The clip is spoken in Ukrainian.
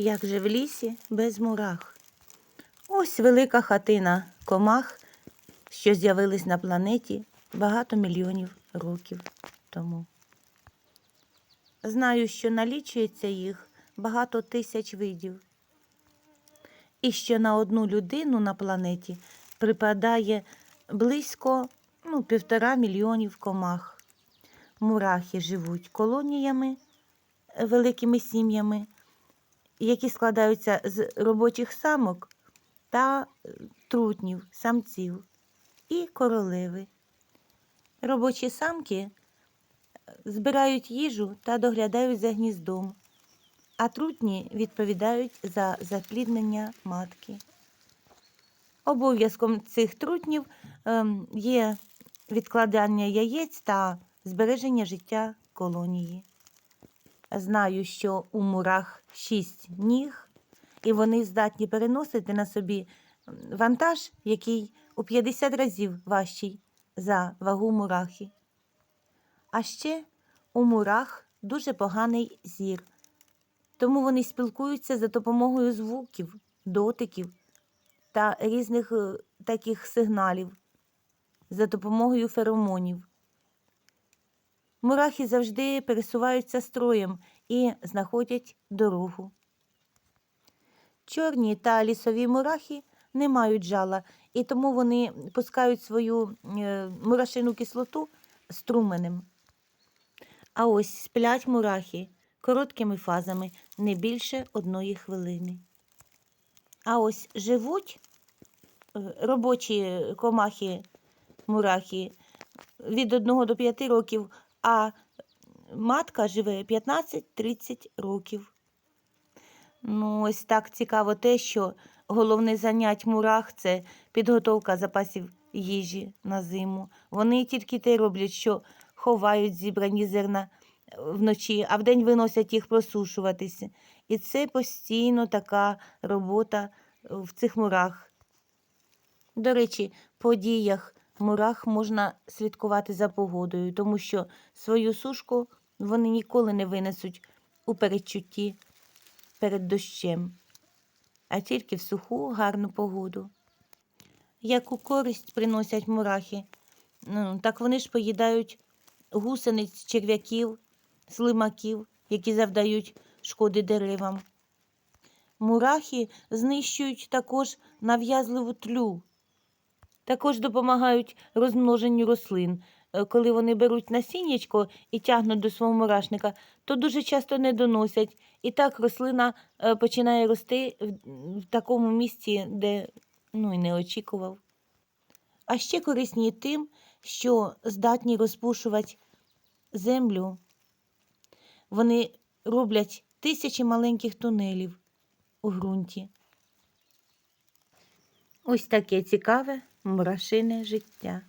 Як же в лісі без мурах. Ось велика хатина комах, що з'явились на планеті багато мільйонів років тому. Знаю, що налічується їх багато тисяч видів, і що на одну людину на планеті припадає близько ну, півтора мільйонів комах. Мурахи живуть колоніями, великими сім'ями, які складаються з робочих самок та е, трутнів, самців і королеви. Робочі самки е, збирають їжу та доглядають за гніздом, а трутні відповідають за запліднення матки. Обов'язком цих трутнів ем, є відкладання яєць та збереження життя колонії. Знаю, що у мурах шість ніг, і вони здатні переносити на собі вантаж, який у 50 разів важчий за вагу мурахи. А ще у мурах дуже поганий зір, тому вони спілкуються за допомогою звуків, дотиків та різних е, таких сигналів, за допомогою феромонів. Мурахи завжди пересуваються строєм і знаходять дорогу. Чорні та лісові мурахи не мають жала, і тому вони пускають свою е, мурашину кислоту струменем. А ось сплять мурахи короткими фазами не більше одної хвилини. А ось живуть е, робочі комахи мурахи від 1 до 5 років, а матка живе 15-30 років. Ну, ось так цікаво те, що головне занять мурах це підготовка запасів їжі на зиму. Вони тільки те роблять, що ховають зібрані зерна вночі, а вдень виносять їх просушуватися. І це постійно така робота в цих мурах. До речі, по діях мурах можна слідкувати за погодою, тому що свою сушку вони ніколи не винесуть у передчутті перед дощем, а тільки в суху гарну погоду. Яку користь приносять мурахи, ну, так вони ж поїдають гусениць, черв'яків, слимаків, які завдають шкоди деревам. Мурахи знищують також нав'язливу тлю, також допомагають розмноженню рослин. Е, Коли вони беруть насіннячко і тягнуть до свого мурашника, то дуже часто не доносять. І так рослина е, починає рости в, такому місці, де ну, і не очікував. А ще корисні тим, що здатні розпушувати землю. Вони роблять тисячі маленьких тунелів у ґрунті. Ось таке цікаве мурашине життя.